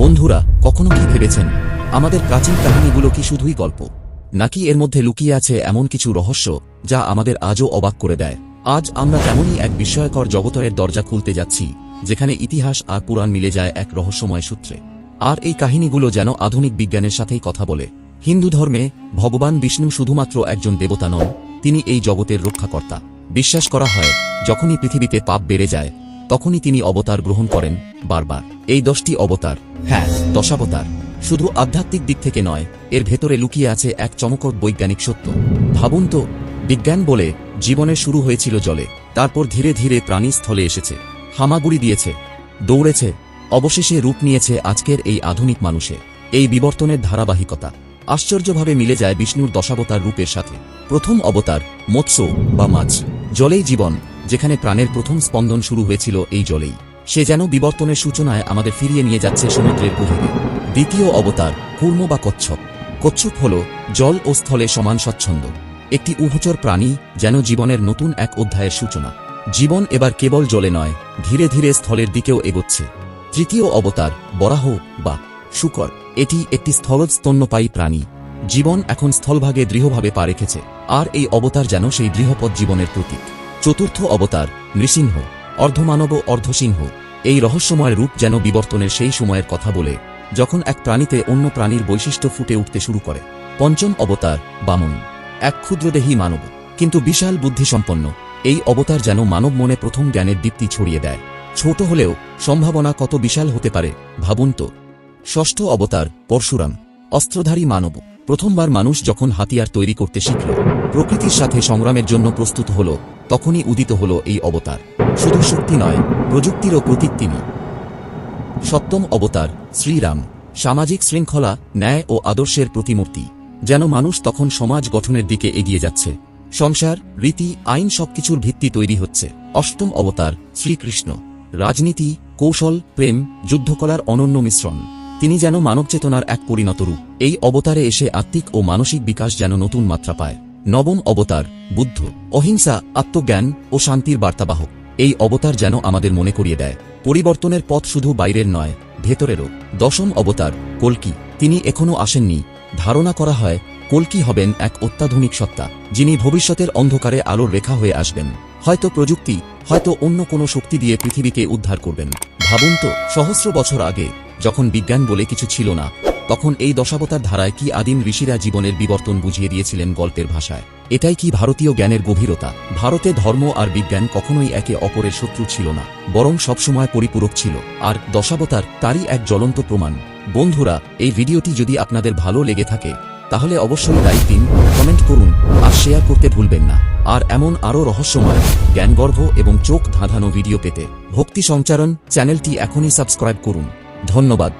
বন্ধুরা, কখনো কি ভেবেছেন? আমাদের প্রাচীন কাহিনীগুলো কি শুধুই গল্প? নাকি এর মধ্যে লুকিয়ে আছে এমন কিছু রহস্য, যা আমাদের আজও অবাক করে দেয়? আজ আমরা তেমনই এক বিস্ময়কর জগতরের দরজা খুলতে যাচ্ছি, যেখানে ইতিহাস আর পুরাণ মিলে যায় এক রহস্যময় সূত্রে। আর এই কাহিনীগুলো যেন আধুনিক বিজ্ঞানের সাথেই কথা বলে। হিন্দু ধর্মে ভগবান বিষ্ণু শুধুমাত্র একজন দেবতা নন, তিনি এই জগতের রক্ষাকর্তা। বিশ্বাস করা হয়, যখনই পৃথিবীতে পাপ বেড়ে যায় তখনই তিনি অবতার গ্রহণ করেন বারবার। এই দশটি অবতার হ্যাঁ দশাবতার, শুধু আধ্যাত্মিক দিক থেকে নয়, এর ভেতরে লুকিয়ে আছে এক চমকর বৈজ্ঞানিক সত্য। ভাবুন তো, বিজ্ঞান বলে জীবনে শুরু হয়েছিল জলে, তারপর ধীরে ধীরে প্রাণী স্থলে এসেছে। হামাগুড়ি দিয়েছে, দৌড়েছে, অবশেষে রূপ নিয়েছে আজকের এই আধুনিক মানুষে। এই বিবর্তনের ধারাবাহিকতা, আশ্চর্যভাবে মিলে যায় বিষ্ণুর দশাবতার রূপের সাথে। প্রথম অবতার মৎস্য বা মাছ, জলেই জীবন যেখানে প্রাণের প্রথম স্পন্দন শুরু হয়েছিল এই জলেই। সে যেন বিবর্তনের সূচনায় আমাদের ফিরিয়ে নিয়ে যাচ্ছে সমুদ্রের গভীরে। দ্বিতীয় অবতার কুর্ম বা কচ্ছপ। কচ্ছপ হল জল ও স্থলে সমান স্বচ্ছন্দ। একটি উভচর প্রাণী যেন জীবনের নতুন এক অধ্যায়ের সূচনা। জীবন এবার কেবল জলে নয়, ধীরে ধীরে স্থলের দিকেও এগোচ্ছে। তৃতীয় অবতার, বরাহ বা শুকর, এটি একটি স্থলজ স্তন্যপায়ী প্রাণী। জীবন এখন স্থলভাগে দৃঢ়ভাবে পা রেখেছে, আর এই অবতার যেন সেই দৃঢ়পদ জীবনের প্রতীক। চতুর্থ অবতার, নৃসিংহ, অর্ধমানব, অর্ধসিংহ, এই রহস্যময় রূপ যেন বিবর্তনের সেই সময়ের কথা বলে, যখন এক প্রাণীতে অন্য প্রাণীর বৈশিষ্ট্য ফুটে উঠতে শুরু করে। পঞ্চম অবতার, বামন, এক ক্ষুদ্রদেহী মানব, কিন্তু বিশাল বুদ্ধিসম্পন্ন, এই অবতার যেন মানব মনে প্রথম জ্ঞানের দীপ্তি ছড়িয়ে দেয়। ছোট হলেও সম্ভাবনা কত বিশাল হতে পারে, ভাবুন তো। ষষ্ঠ অবতার, পরশুরাম, অস্ত্রধারী মানব প্রথমবার মানুষ যখন হাতিয়ার তৈরি করতে শিখল, প্রকৃতির সাথে সংগ্রামের জন্য প্রস্তুত হল, তখনই উদিত হল এই অবতার। শুধু শক্তি নয় প্রযুক্তিরও প্রতীক তিনি সপ্তম অবতার, শ্রীরাম, সামাজিক শৃঙ্খলা, ন্যায় ও আদর্শের প্রতিমূর্তি, যেন মানুষ তখন সমাজ গঠনের দিকে এগিয়ে যাচ্ছে। সংসার, রীতি, আইন সবকিছুর ভিত্তি তৈরি হচ্ছে। অষ্টম অবতার, শ্রীকৃষ্ণ। রাজনীতি, কৌশল, প্রেম, যুদ্ধকলার অনন্য মিশ্রণ। তিনি যেন মানব চেতনার এক পরিণত রূপ। এই অবতারে এসে আত্মিক ও মানসিক বিকাশ যেন নতুন মাত্রা পায়। নবম অবতার, বুদ্ধ, অহিংসা, আত্মজ্ঞান ও শান্তির বার্তাবাহক। এই অবতার যেন আমাদের মনে করিয়ে দেয়। পরিবর্তনের পথ শুধু বাইরের নয়, ভেতরেরও। দশম অবতার, কল্কি। তিনি এখনও আসেননি। ধারণা করা হয়, কল্কি হবেন এক অত্যাধুনিক সত্তা, যিনি ভবিষ্যতের অন্ধকারে আলোর রেখা হয়ে আসবেন। হয়তো প্রযুক্তি, হয়তো অন্য কোনো শক্তি দিয়ে পৃথিবীকে উদ্ধার করবেন। ভাবুন তো, সহস্র বছর আগে যখন বিজ্ঞান বলে কিছু ছিল না, তখন এই দশাবতার ধারায় কি আদিম ঋষিরা জীবনের বিবর্তন বুঝিয়ে দিয়েছিলেন গল্পের ভাষায়? এটাই কি ভারতীয় জ্ঞানের গভীরতা? ভারতে ধর্ম আর বিজ্ঞান কখনোই একে অপরের শত্রু ছিল না, বরং সবসময় পরিপূরক ছিল। আর দশাবতার তারই এক জ্বলন্ত প্রমাণ। বন্ধুরা, এই ভিডিওটি যদি আপনাদের ভালো লেগে থাকে, তাহলে অবশ্যই লাইক দিন, কমেন্ট করুন, আর শেয়ার করতে ভুলবেন না। আর এমন আরও রহস্যময়, জ্ঞানগর্ভ এবং চোখ ধাঁধানো ভিডিও পেতে ভক্তি সঞ্চারণ চ্যানেলটি এখনই সাবস্ক্রাইব করুন। ধন্যবাদ।